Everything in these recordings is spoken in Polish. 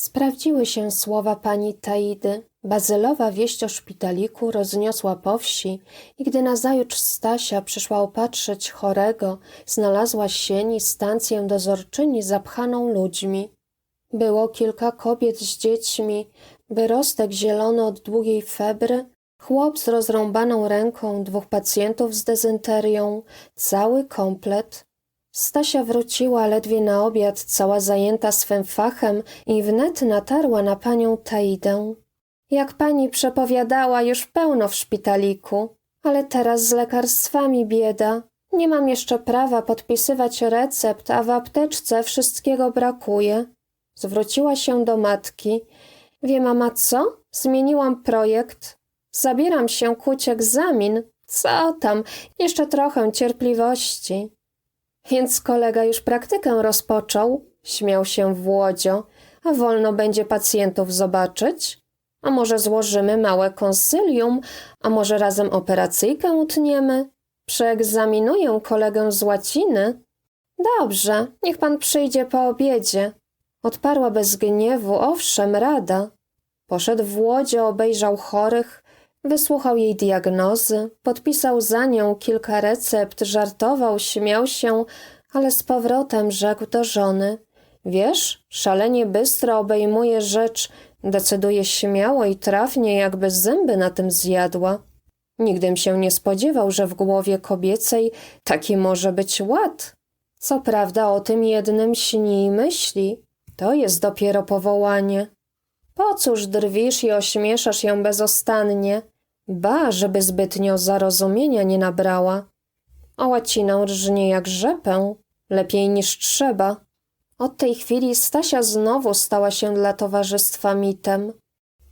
Sprawdziły się słowa pani Taidy. Bazylowa wieść o szpitaliku rozniosła po wsi i gdy nazajutrz Stasia przyszła opatrzyć chorego, znalazła sieni stancję dozorczyni zapchaną ludźmi. Było kilka kobiet z dziećmi, wyrostek zielony od długiej febry, chłop z rozrąbaną ręką, dwóch pacjentów z dezynterią, cały komplet. Stasia wróciła ledwie na obiad, cała zajęta swym fachem i wnet natarła na panią Taidę. Jak pani przepowiadała, już pełno w szpitaliku, ale teraz z lekarstwami bieda. Nie mam jeszcze prawa podpisywać recept, a w apteczce wszystkiego brakuje. Zwróciła się do matki. Wie mama co? Zmieniłam projekt. Zabieram się kuć egzamin. Co tam? Jeszcze trochę cierpliwości. Więc kolega już praktykę rozpoczął, śmiał się Włodzio, a wolno będzie pacjentów zobaczyć? A może złożymy małe konsylium, a może razem operacyjkę utniemy? Przeegzaminuję kolegę z łaciny. Dobrze, niech pan przyjdzie po obiedzie. Odparła bez gniewu, owszem, rada. Poszedł w łodzie, obejrzał chorych, wysłuchał jej diagnozy, podpisał za nią kilka recept, żartował, śmiał się, ale z powrotem rzekł do żony. Wiesz, szalenie bystro obejmuje rzecz, decyduje śmiało i trafnie, jakby zęby na tym zjadła. Nigdym się nie spodziewał, że w głowie kobiecej taki może być ład. Co prawda o tym jednym śni i myśli. To jest dopiero powołanie. Po cóż drwisz i ośmieszasz ją bezostannie? Ba, żeby zbytnio zarozumienia nie nabrała. O łacinę rżnie jak rzepę, lepiej niż trzeba. Od tej chwili Stasia znowu stała się dla towarzystwa mitem.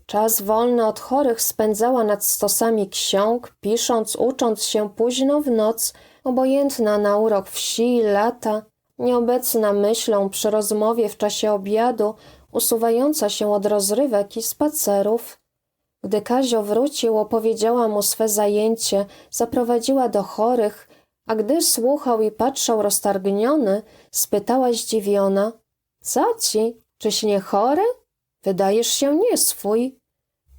Czas wolny od chorych spędzała nad stosami ksiąg, pisząc, ucząc się późno w noc, obojętna na urok wsi i lata, nieobecna myślą przy rozmowie w czasie obiadu, usuwająca się od rozrywek i spacerów. Gdy Kazio wrócił, opowiedziała mu swe zajęcie, zaprowadziła do chorych, a gdy słuchał i patrzał roztargniony, spytała zdziwiona – co ci, czyś nie chory? Wydajesz się nie swój.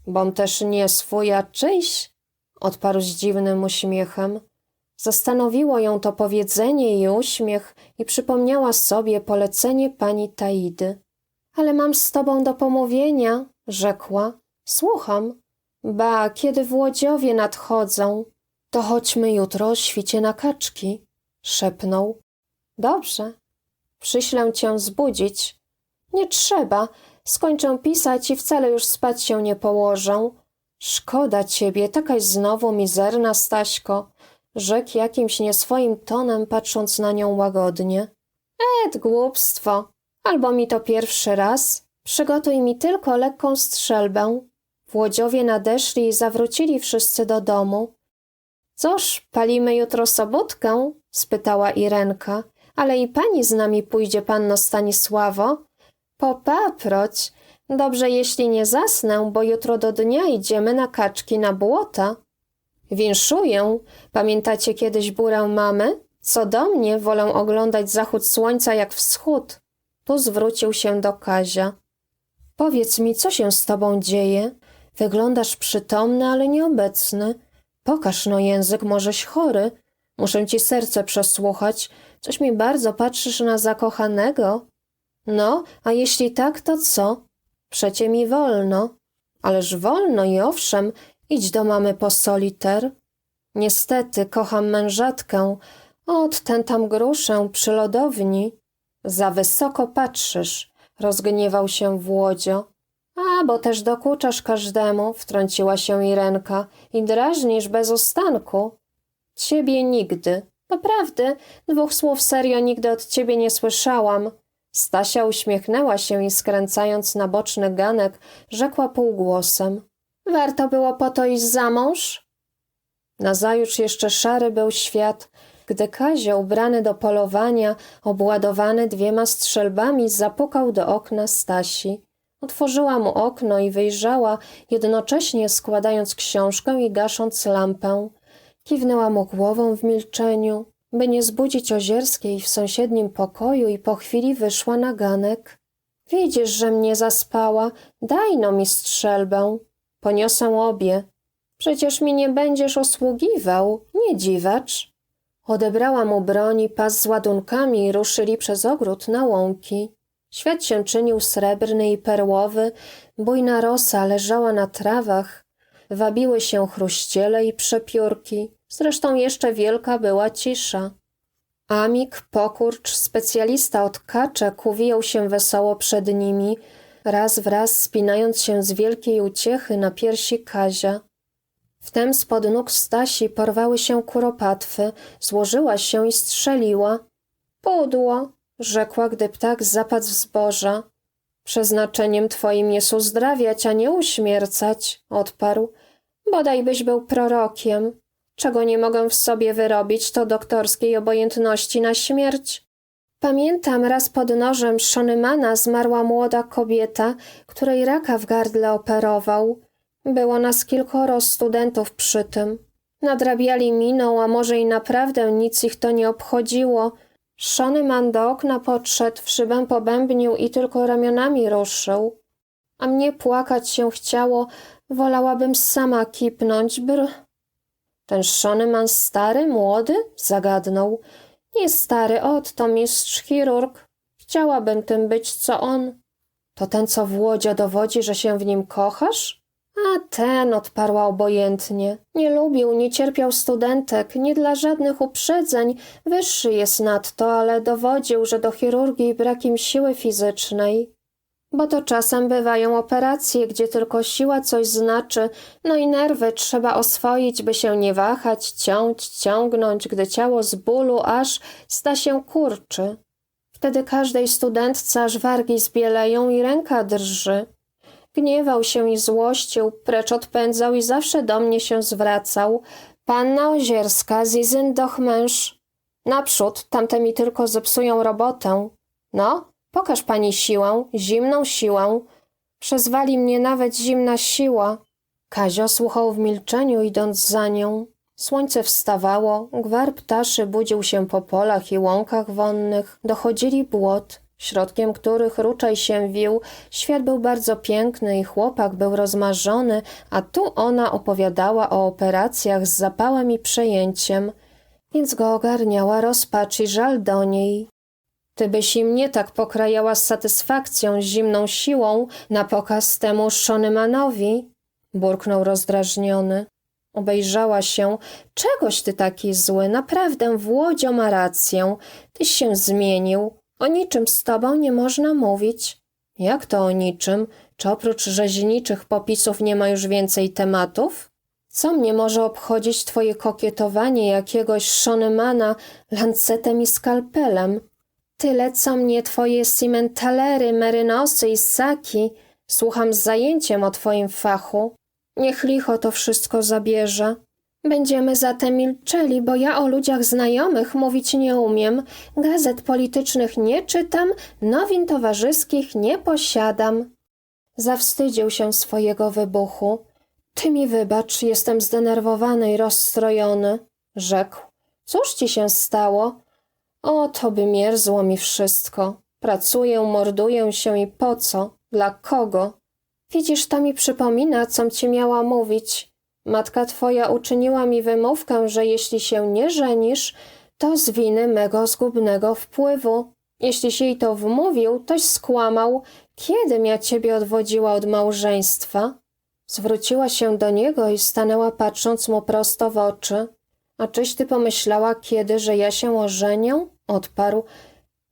Bom też nie swój, a czyjś? Odparł z dziwnym uśmiechem. Zastanowiło ją to powiedzenie i uśmiech i przypomniała sobie polecenie pani Taidy. Ale mam z tobą do pomówienia, rzekła. Słucham. Ba, kiedy Włodziowie nadchodzą, to chodźmy jutro o świcie na kaczki, szepnął. Dobrze. Przyślę cię zbudzić. Nie trzeba. Skończę pisać i wcale już spać się nie położę. Szkoda ciebie, takaś znowu mizerna, Staśko, rzekł jakimś nieswoim tonem, patrząc na nią łagodnie. Et, głupstwo. Albo mi to pierwszy raz. Przygotuj mi tylko lekką strzelbę. Włodziowie nadeszli i zawrócili wszyscy do domu. Cóż, palimy jutro sobotkę? spytała Irenka. Ale i pani z nami pójdzie, panno Stanisławo? Popaproć. Dobrze, jeśli nie zasnę, bo jutro do dnia idziemy na kaczki na błota. Winszuję. Pamiętacie kiedyś burę mamy? Co do mnie, wolę oglądać zachód słońca jak wschód. Tu zwrócił się do Kazia. Powiedz mi, co się z tobą dzieje? Wyglądasz przytomny, ale nieobecny. Pokaż no język, możeś chory. Muszę ci serce przesłuchać. Coś mi bardzo patrzysz na zakochanego. No, a jeśli tak, to co? Przecie mi wolno. Ależ wolno i owszem, idź do mamy po soliter. Niestety, kocham mężatkę. Ot, ten tam gruszę przy lodowni. Za wysoko patrzysz, rozgniewał się Włodzio. A, bo też dokuczasz każdemu, wtrąciła się Irenka, i drażnisz bez ustanku. Ciebie nigdy. Doprawdy, dwóch słów serio nigdy od ciebie nie słyszałam. Stasia uśmiechnęła się i skręcając na boczny ganek, rzekła półgłosem. Warto było po to iść za mąż? Nazajutrz jeszcze szary był świat, gdy Kazio, ubrany do polowania, obładowany dwiema strzelbami, zapukał do okna Stasi. Otworzyła mu okno i wyjrzała, jednocześnie składając książkę i gasząc lampę. Kiwnęła mu głową w milczeniu, by nie zbudzić Ozierskiej w sąsiednim pokoju i po chwili wyszła na ganek. Widzisz, że mnie zaspała, daj no mi strzelbę. Poniosę obie. Przecież mi nie będziesz osługiwał, nie dziwacz. Odebrała mu broń i pas z ładunkami i ruszyli przez ogród na łąki. Świat się czynił srebrny i perłowy, bujna rosa leżała na trawach, wabiły się chruściele i przepiórki, zresztą jeszcze wielka była cisza. Amik, pokurcz, specjalista od kaczek uwijał się wesoło przed nimi, raz wraz spinając się z wielkiej uciechy na piersi Kazia. Wtem spod nóg Stasi porwały się kuropatwy, złożyła się i strzeliła. Pudło, rzekła, gdy ptak zapadł w zboża. Przeznaczeniem twoim jest uzdrawiać, a nie uśmiercać, odparł. Bodaj byś był prorokiem. Czego nie mogę w sobie wyrobić, to doktorskiej obojętności na śmierć. Pamiętam, raz pod nożem Szonymana zmarła młoda kobieta, której raka w gardle operował. Było nas kilkoro studentów przy tym. Nadrabiali miną, a może i naprawdę nic ich to nie obchodziło. Szonyman do okna podszedł, szybę pobębnił i tylko ramionami ruszył. A mnie płakać się chciało, wolałabym sama kipnąć, br... Ten Szonyman stary, młody? Zagadnął. Nie stary, ot, to mistrz chirurg. Chciałabym tym być, co on. To ten, co w łodzie dowodzi, że się w nim kochasz? A ten, odparła obojętnie. Nie lubił, nie cierpiał studentek, nie dla żadnych uprzedzeń. Wyższy jest nadto, ale dowodził, że do chirurgii brak im siły fizycznej. Bo to czasem bywają operacje, gdzie tylko siła coś znaczy, no i nerwy trzeba oswoić, by się nie wahać, ciąć, ciągnąć, gdy ciało z bólu aż sta się kurczy. Wtedy każdej studentce aż wargi zbieleją i ręka drży. Gniewał się i złościł, precz odpędzał i zawsze do mnie się zwracał. Panna Ozierska, Zizyndoch męż. Naprzód, tamte mi tylko zepsują robotę. No, pokaż pani siłę, zimną siłę. Przezwali mnie nawet zimna siła. Kazio słuchał w milczeniu, idąc za nią. Słońce wstawało, gwar ptaszy budził się po polach i łąkach wonnych, dochodzili błot, środkiem których ruczaj się wił. Świat był bardzo piękny i chłopak był rozmarzony, a tu ona opowiadała o operacjach z zapałem i przejęciem, więc go ogarniała rozpacz i żal do niej. Ty byś i mnie tak pokrajała z satysfakcją, zimną siłą na pokaz temu Szonymanowi, burknął rozdrażniony. Obejrzała się. Czegoś ty taki zły, naprawdę Włodzio ma rację. Tyś się zmienił. O niczym z tobą nie można mówić. Jak to o niczym? Czy oprócz rzeźniczych popisów nie ma już więcej tematów? Co mnie może obchodzić twoje kokietowanie jakiegoś Szonymana lancetem i skalpelem? Tyle, co mnie twoje simentalery, merynosy i saki. Słucham z zajęciem o twoim fachu. Niech licho to wszystko zabierze. Będziemy zatem milczeli, bo ja o ludziach znajomych mówić nie umiem, gazet politycznych nie czytam, nowin towarzyskich nie posiadam. Zawstydził się swojego wybuchu. Ty mi wybacz, jestem zdenerwowany i rozstrojony, rzekł. Cóż ci się stało? O, to by mierzło mi wszystko. Pracuję, morduję się i po co? Dla kogo? Widzisz, to mi przypomina, com ci miała mówić. Matka twoja uczyniła mi wymówkę, że jeśli się nie żenisz, to z winy mego zgubnego wpływu. Jeśli się jej to wmówił, toś skłamał. Kiedym ja ciebie odwodziła od małżeństwa? Zwróciła się do niego i stanęła patrząc mu prosto w oczy. A czyś ty pomyślała kiedy, że ja się ożenię? Odparł.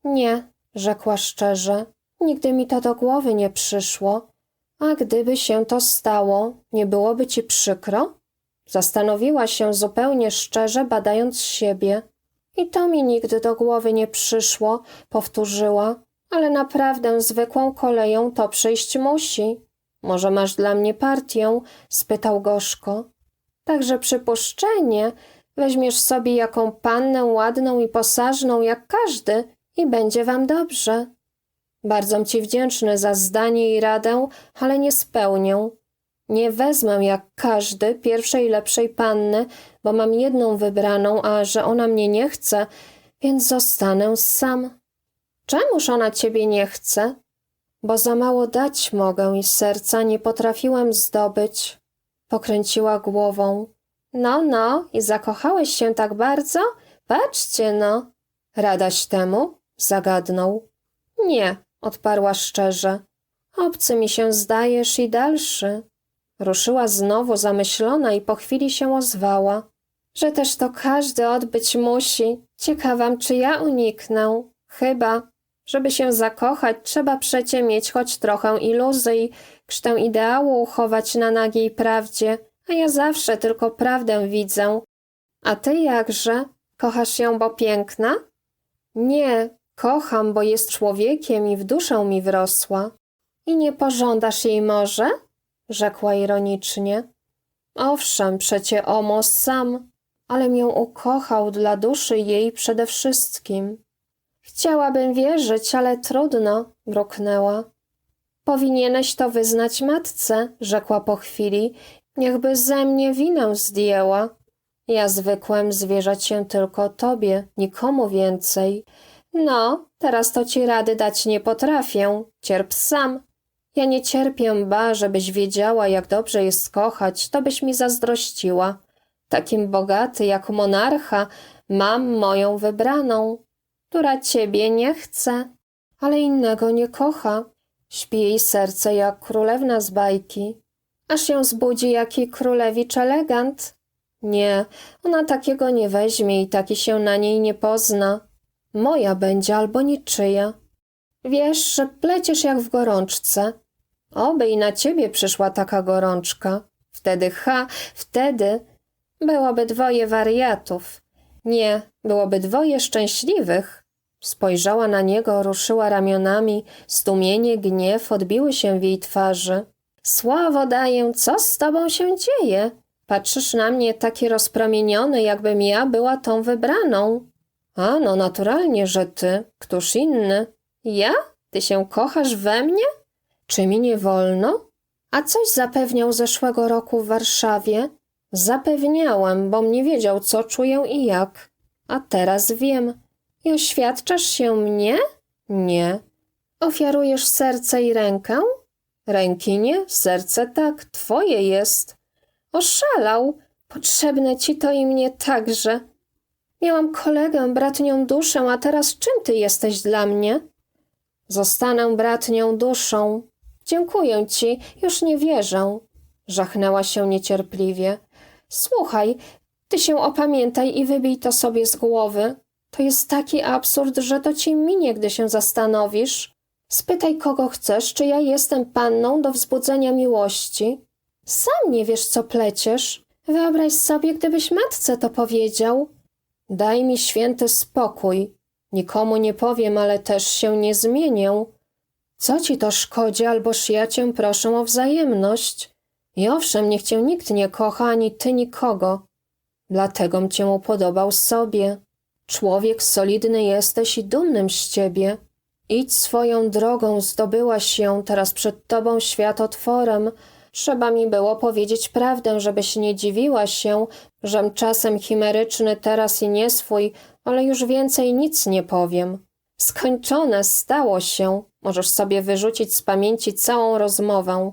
Nie, rzekła szczerze. Nigdy mi to do głowy nie przyszło. A gdyby się to stało, nie byłoby ci przykro? Zastanowiła się zupełnie szczerze, badając siebie. I to mi nigdy do głowy nie przyszło, powtórzyła, ale naprawdę zwykłą koleją to przyjść musi. Może masz dla mnie partię? spytał gorzko. Także przypuszczenie, weźmiesz sobie jaką pannę ładną i posażną jak każdy i będzie wam dobrze. Bardzo ci wdzięczny za zdanie i radę, ale nie spełnię. Nie wezmę jak każdy pierwszej lepszej panny, bo mam jedną wybraną, a że ona mnie nie chce, więc zostanę sam. Czemuż ona ciebie nie chce? bo za mało dać mogę i serca nie potrafiłem zdobyć. Pokręciła głową. No, no, i zakochałeś się tak bardzo? Patrzcie no. Radaś temu? Zagadnął. Nie, odparła szczerze. Obcy mi się zdajesz i dalszy. Ruszyła znowu zamyślona i po chwili się ozwała. Że też to każdy odbyć musi. Ciekawam, czy ja uniknę. Chyba, żeby się zakochać, trzeba przecie mieć choć trochę iluzji, ksztę ideału uchować na nagiej prawdzie, a ja zawsze tylko prawdę widzę. A ty jakże? Kochasz ją, bo piękna? Nie, kocham, bo jest człowiekiem i w duszę mi wrosła. I nie pożądasz jej może? Rzekła ironicznie. Owszem, przecie Omos sam, ale ją ukochał dla duszy jej przede wszystkim. Chciałabym wierzyć, ale trudno, mruknęła. Powinieneś to wyznać matce, rzekła po chwili, niechby ze mnie winę zdjęła. Ja zwykłem zwierzać się tylko tobie, nikomu więcej. No, teraz to ci rady dać nie potrafię, cierp sam. Ja nie cierpię, ba, żebyś wiedziała, jak dobrze jest kochać, to byś mi zazdrościła. Takim bogaty jak monarcha mam moją wybraną, która ciebie nie chce, ale innego nie kocha. Śpi jej serce jak królewna z bajki. Aż ją zbudzi jaki królewicz elegant. Nie, ona takiego nie weźmie i taki się na niej nie pozna. Moja będzie albo niczyja. Wiesz, że pleciesz jak w gorączce. Oby i na ciebie przyszła taka gorączka. Wtedy, ha, wtedy byłoby dwoje wariatów. Nie, byłoby dwoje szczęśliwych. Spojrzała na niego, ruszyła ramionami, zdumienie, gniew odbiły się w jej twarzy. Sławo daję, co z tobą się dzieje? Patrzysz na mnie taki rozpromieniony, jakbym ja była tą wybraną. A no naturalnie, że ty, któż inny? Ja? Ty się kochasz we mnie? Czy mi nie wolno? A coś zapewniał zeszłego roku w Warszawie? Zapewniałem, bom nie wiedział, co czuję i jak. A teraz wiem. I oświadczasz się mnie? Nie. Ofiarujesz serce i rękę? Ręki nie, serce tak, twoje jest. Oszalał. Potrzebne ci to i mnie także. Miałam kolegę, bratnią duszę, a teraz czym ty jesteś dla mnie? Zostanę bratnią duszą. Dziękuję ci, już nie wierzę. Żachnęła się niecierpliwie. Słuchaj, ty się opamiętaj i wybij to sobie z głowy. To jest taki absurd, że to ci minie, gdy się zastanowisz. Spytaj, kogo chcesz, czy ja jestem panną do wzbudzenia miłości. Sam nie wiesz, co pleciesz. Wyobraź sobie, gdybyś matce to powiedział. Daj mi święty spokój. Nikomu nie powiem, ale też się nie zmienię. Co ci to szkodzi, alboż ja cię proszę o wzajemność. I owszem, niech cię nikt nie kocha, ani ty nikogo. Dlategom cię upodobał sobie. Człowiek solidny jesteś i dumnym z ciebie. Idź swoją drogą, zdobyłaś ją, teraz przed tobą świat otworem. Trzeba mi było powiedzieć prawdę, żebyś nie dziwiła się, żem czasem chimeryczny teraz i nie swój, ale już więcej nic nie powiem. Skończone, stało się. Możesz sobie wyrzucić z pamięci całą rozmowę.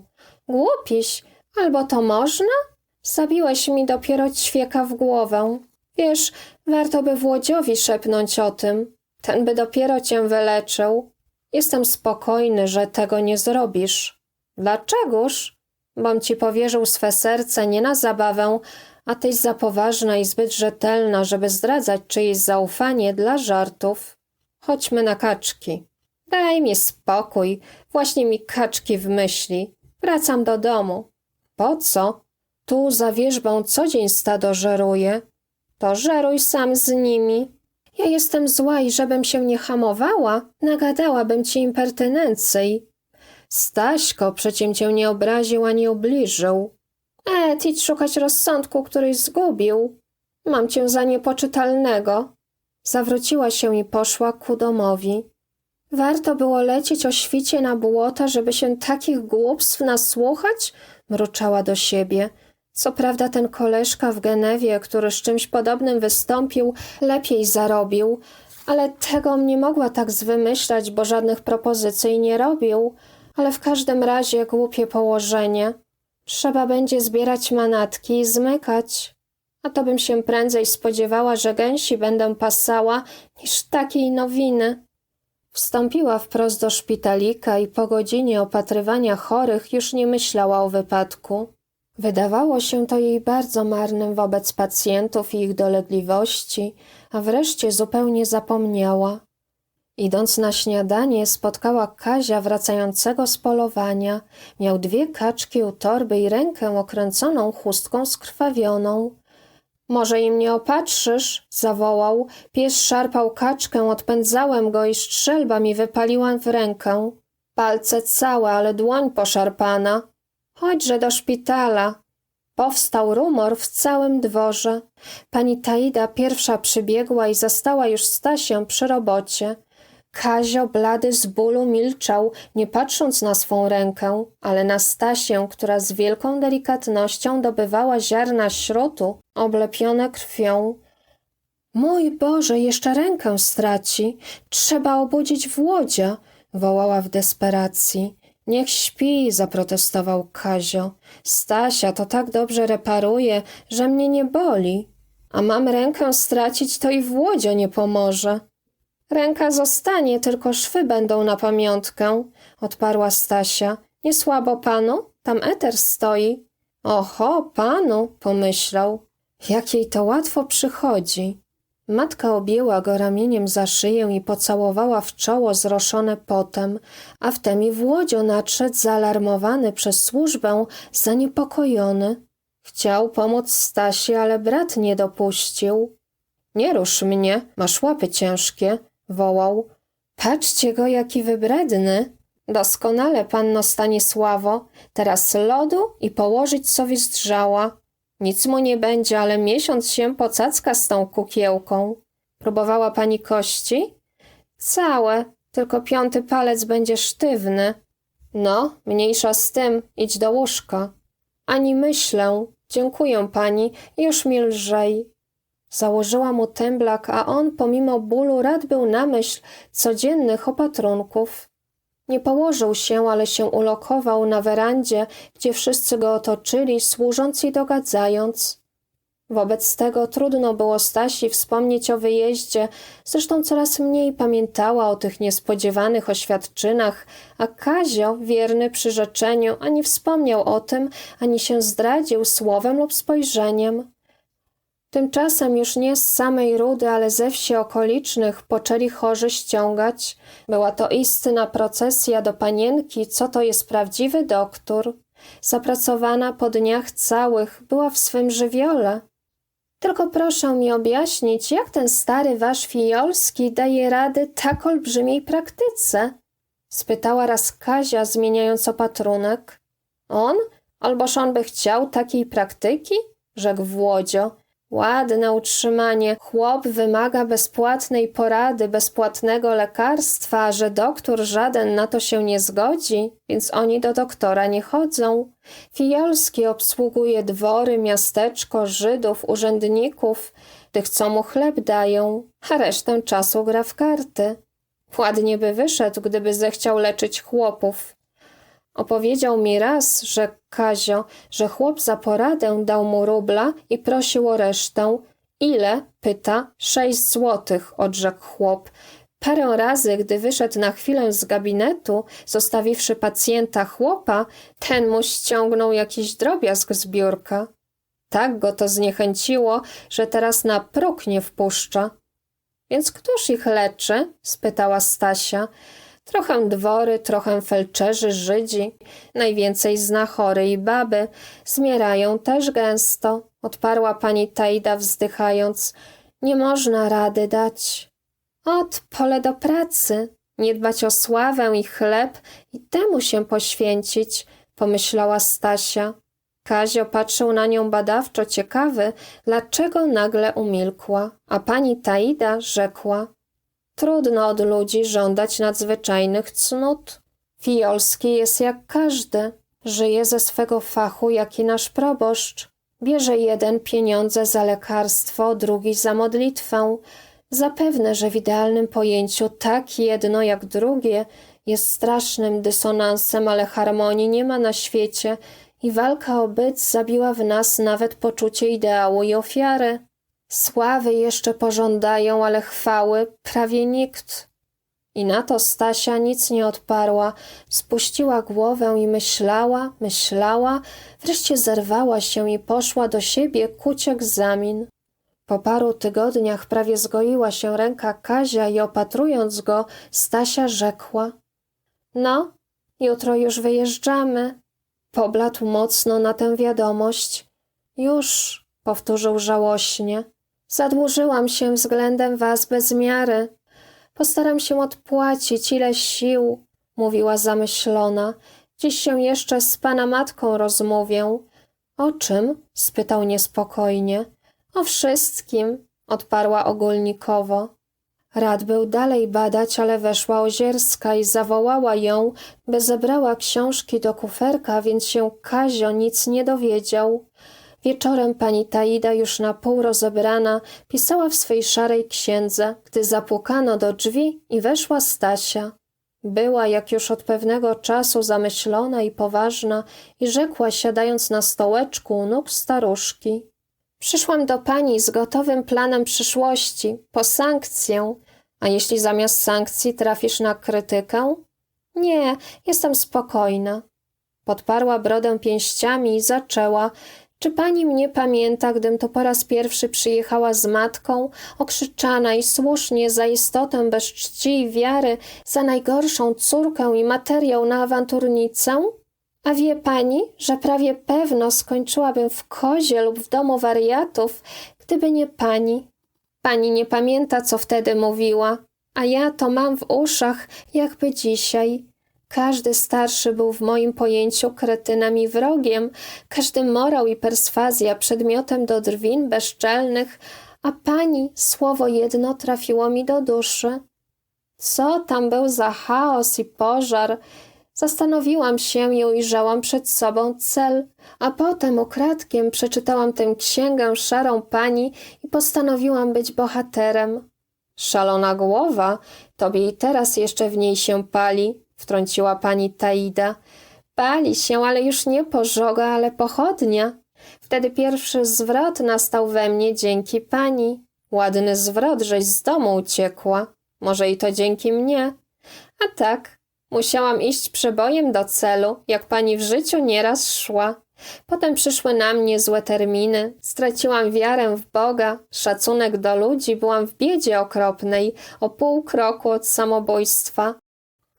Głupiś, albo to można? Zabiłeś mi dopiero ćwieka w głowę. Wiesz, warto by Włodziowi szepnąć o tym. Ten by dopiero cię wyleczył. Jestem spokojny, że tego nie zrobisz. Dlaczegoż? Bom ci powierzył swe serce nie na zabawę, a tyś za poważna i zbyt rzetelna, żeby zdradzać czyjeś zaufanie dla żartów. Chodźmy na kaczki. Daj mi spokój, właśnie mi kaczki w myśli. Wracam do domu. Po co? Tu za wierzbą co dzień stado żeruje. To żeruj sam z nimi. Ja jestem zła i żebym się nie hamowała, nagadałabym ci impertynencji. Staśko przeciem cię nie obraził ani ubliżył. E, idź szukać rozsądku, któryś zgubił. Mam cię za niepoczytalnego. Zawróciła się i poszła ku domowi. Warto było lecieć o świcie na błota, żeby się takich głupstw nasłuchać? Mruczała do siebie. Co prawda ten koleżka w Genewie, który z czymś podobnym wystąpił, lepiej zarobił, ale tego nie mogła tak zwymyślać, bo żadnych propozycji nie robił. Ale w każdym razie głupie położenie. Trzeba będzie zbierać manatki i zmykać. A to bym się prędzej spodziewała, że gęsi będę pasała, niż takiej nowiny. Wstąpiła wprost do szpitalika i po godzinie opatrywania chorych już nie myślała o wypadku. Wydawało się to jej bardzo marnym wobec pacjentów i ich dolegliwości, a wreszcie zupełnie zapomniała. Idąc na śniadanie, spotkała Kazia wracającego z polowania. Miał dwie kaczki u torby i rękę okręconą chustką skrwawioną. Może im nie opatrzysz? zawołał. Pies szarpał kaczkę, odpędzałem go i strzelba mi wypaliła w rękę. Palce całe, ale dłoń poszarpana. Chodźże do szpitala. Powstał rumor w całym dworze. Pani Taida pierwsza przybiegła i zastała już Stasię przy robocie. Kazio, blady z bólu, milczał, nie patrząc na swą rękę, ale na Stasię, która z wielką delikatnością dobywała ziarna śrutu, oblepione krwią. Mój Boże, jeszcze rękę straci. Trzeba obudzić Włodzia, wołała w desperacji. Niech śpi, zaprotestował Kazio. Stasia to tak dobrze reparuje, że mnie nie boli. A mam rękę stracić, to i Włodzio nie pomoże. Ręka zostanie, tylko szwy będą na pamiątkę, odparła Stasia. Nie słabo panu? Tam eter stoi. Oho, panu, pomyślał. Jak jej to łatwo przychodzi. Matka objęła go ramieniem za szyję i pocałowała w czoło zroszone potem, a wtem i Włodzio nadszedł zaalarmowany przez służbę, zaniepokojony. Chciał pomóc Stasi, ale brat nie dopuścił. Nie rusz mnie, masz łapy ciężkie, wołał. Patrzcie go, jaki wybredny. Doskonale, panno Stanisławo. Teraz lodu i położyć sobie zdrzała. Nic mu nie będzie, ale miesiąc się pocacka z tą kukiełką. Próbowała pani kości? Całe, tylko piąty palec będzie sztywny. No, mniejsza z tym, idź do łóżka. Ani myślę. Dziękuję pani, już mi lżej. Założyła mu temblak, a on pomimo bólu rad był na myśl codziennych opatrunków. Nie położył się, ale się ulokował na werandzie, gdzie wszyscy go otoczyli, służąc i dogadzając. Wobec tego trudno było Stasi wspomnieć o wyjeździe, zresztą coraz mniej pamiętała o tych niespodziewanych oświadczynach, a Kazio, wierny przyrzeczeniu, ani wspomniał o tym, ani się zdradził słowem lub spojrzeniem. Tymczasem już nie z samej Rudy, ale ze wsi okolicznych poczęli chorzy ściągać. Była to istna procesja do panienki, co to jest prawdziwy doktor. Zapracowana po dniach całych, była w swym żywiole. Tylko proszę mi objaśnić, jak ten stary wasz Fijolski daje rady tak olbrzymiej praktyce? spytała raz Kazia, zmieniając opatrunek. On? Alboż on by chciał takiej praktyki? rzekł Włodzio. Ładne utrzymanie. Chłop wymaga bezpłatnej porady, bezpłatnego lekarstwa, że doktor żaden na to się nie zgodzi, więc oni do doktora nie chodzą. Fijolski obsługuje dwory, miasteczko, Żydów, urzędników, tych, co mu chleb dają, a resztę czasu gra w karty. Ładnie by wyszedł, gdyby zechciał leczyć chłopów. Opowiedział mi raz, że Kazio, że chłop za poradę dał mu rubla i prosił o resztę. Ile? pyta. Sześć złotych, odrzekł chłop. Parę razy, gdy wyszedł na chwilę z gabinetu, zostawiwszy pacjenta chłopa, ten mu ściągnął jakiś drobiazg z biurka. Tak go to zniechęciło, że teraz na próg nie wpuszcza. Więc któż ich leczy? spytała Stasia. Trochę dwory, trochę felczerzy, Żydzi, najwięcej znachory i baby. Zmierają też gęsto, odparła pani Taida wzdychając. Nie można rady dać. Ot, pole do pracy. Nie dbać o sławę i chleb i temu się poświęcić, pomyślała Stasia. Kazio patrzył na nią badawczo ciekawy, dlaczego nagle umilkła, a pani Taida rzekła Trudno od ludzi żądać nadzwyczajnych cnót. Fijolski jest jak każdy. Żyje ze swego fachu, jak i nasz proboszcz. Bierze jeden pieniądze za lekarstwo, drugi za modlitwę. Zapewne, że w idealnym pojęciu tak jedno jak drugie jest strasznym dysonansem, ale harmonii nie ma na świecie i walka o byt zabiła w nas nawet poczucie ideału i ofiary. Sławy jeszcze pożądają, ale chwały prawie nikt. I na to Stasia nic nie odparła, spuściła głowę i myślała, myślała, wreszcie zerwała się i poszła do siebie kuć egzamin. Po paru tygodniach prawie zgoiła się ręka Kazia i opatrując go, Stasia rzekła – No, jutro już wyjeżdżamy. Pobladł mocno na tę wiadomość. Już, powtórzył żałośnie. Zadłużyłam się względem was bez miary. Postaram się odpłacić ile sił, mówiła zamyślona. Dziś się jeszcze z pana matką rozmówię. O czym? spytał niespokojnie. O wszystkim, odparła ogólnikowo. Rad był dalej badać, ale weszła Ozierska i zawołała ją, by zebrała książki do kuferka, więc się Kazio nic nie dowiedział. Wieczorem pani Taida, już na pół rozebrana, pisała w swej szarej księdze, gdy zapukano do drzwi i weszła Stasia. Była, jak już od pewnego czasu, zamyślona i poważna i rzekła, siadając na stołeczku u nóg staruszki. Przyszłam do pani z gotowym planem przyszłości, po sankcję. A jeśli zamiast sankcji trafisz na krytykę? Nie, jestem spokojna. Podparła brodę pięściami i zaczęła. Czy pani mnie pamięta, gdym to po raz pierwszy przyjechała z matką, okrzyczana i słusznie za istotę bez czci i wiary, za najgorszą córkę i materiał na awanturnicę? A wie pani, że prawie pewno skończyłabym w kozie lub w domu wariatów, gdyby nie pani. Pani nie pamięta, co wtedy mówiła, a ja to mam w uszach, jakby dzisiaj. Każdy starszy był w moim pojęciu kretynem i wrogiem, każdy morał i perswazja przedmiotem do drwin bezczelnych, a pani słowo jedno trafiło mi do duszy. Co tam był za chaos i pożar? Zastanowiłam się i ujrzałam przed sobą cel, a potem ukradkiem przeczytałam tę księgę szarą pani i postanowiłam być bohaterem. Szalona głowa, tobie i teraz jeszcze w niej się pali, wtrąciła pani Taida. Pali się, ale już nie pożoga, ale pochodnia. Wtedy pierwszy zwrot nastał we mnie dzięki pani. Ładny zwrot, żeś z domu uciekła. Może i to dzięki mnie. A tak, musiałam iść przebojem do celu, jak pani w życiu nieraz szła. Potem przyszły na mnie złe terminy, straciłam wiarę w Boga, szacunek do ludzi, byłam w biedzie okropnej, o pół kroku od samobójstwa.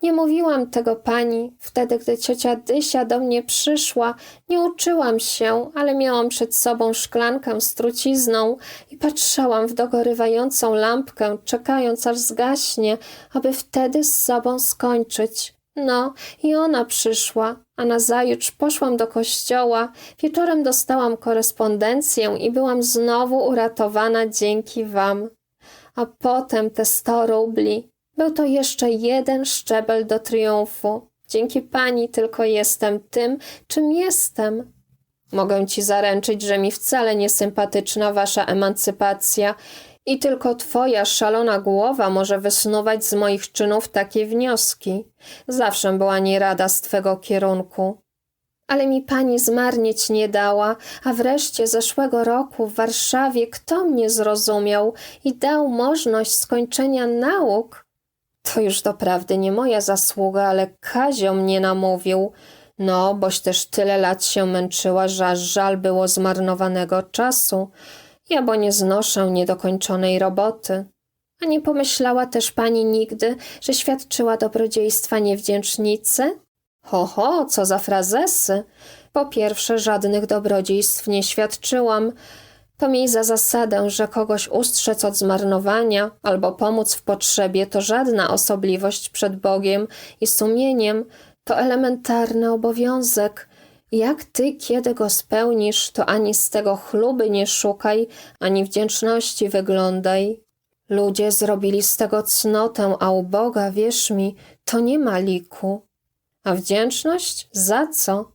Nie mówiłam tego pani, wtedy gdy ciocia Dysia do mnie przyszła, nie uczyłam się, ale miałam przed sobą szklankę z trucizną i patrzałam w dogorywającą lampkę, czekając aż zgaśnie, aby wtedy z sobą skończyć. No, i ona przyszła, a nazajutrz poszłam do kościoła. Wieczorem dostałam korespondencję i byłam znowu uratowana dzięki wam. A potem te sto rubli. Był to jeszcze jeden szczebel do triumfu. Dzięki pani tylko jestem tym, czym jestem. Mogę ci zaręczyć, że mi wcale nie sympatyczna wasza emancypacja i tylko twoja szalona głowa może wysnuwać z moich czynów takie wnioski. Zawsze była nierada z twego kierunku. Ale mi pani zmarnieć nie dała, a wreszcie zeszłego roku w Warszawie kto mnie zrozumiał i dał możliwość skończenia nauk? To już doprawdy nie moja zasługa, ale Kazio mnie namówił. No, boś też tyle lat się męczyła, że aż żal było zmarnowanego czasu. Ja bo nie znoszę niedokończonej roboty. A nie pomyślała też pani nigdy, że świadczyła dobrodziejstwa niewdzięcznicy? Ho, ho, co za frazesy! Po pierwsze, żadnych dobrodziejstw nie świadczyłam. To miej za zasadę, że kogoś ustrzec od zmarnowania albo pomóc w potrzebie to żadna osobliwość przed Bogiem i sumieniem, to elementarny obowiązek. Jak ty kiedy go spełnisz, to ani z tego chluby nie szukaj, ani wdzięczności wyglądaj. Ludzie zrobili z tego cnotę, a u Boga, wierz mi, to nie ma liku. A wdzięczność? Za co?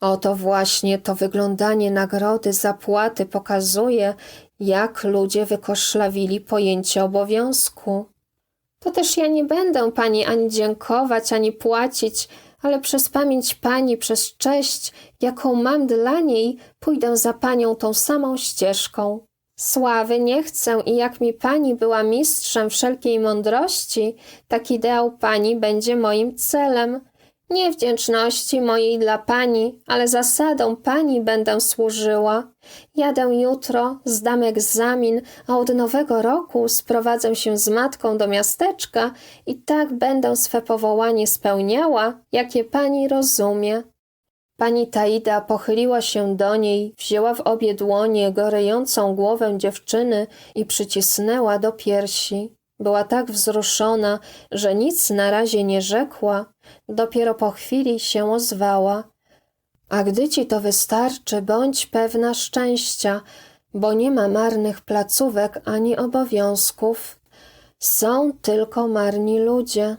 Oto właśnie to wyglądanie nagrody, zapłaty pokazuje, jak ludzie wykoszlawili pojęcie obowiązku. to też ja nie będę pani ani dziękować, ani płacić, ale przez pamięć pani, przez cześć, jaką mam dla niej, pójdę za panią tą samą ścieżką. Sławy nie chcę i jak mi pani była mistrzem wszelkiej mądrości, tak ideał pani będzie moim celem. Nie wdzięczności mojej dla pani, ale zasadą pani będę służyła. Jadę jutro, zdam egzamin, a od nowego roku sprowadzę się z matką do miasteczka i tak będę swe powołanie spełniała, jakie pani rozumie. Pani Taida pochyliła się do niej, wzięła w obie dłonie gorejącą głowę dziewczyny i przycisnęła do piersi. Była tak wzruszona, że nic na razie nie rzekła, dopiero po chwili się ozwała. A gdy ci to wystarczy, bądź pewna szczęścia, bo nie ma marnych placówek ani obowiązków. Są tylko marni ludzie.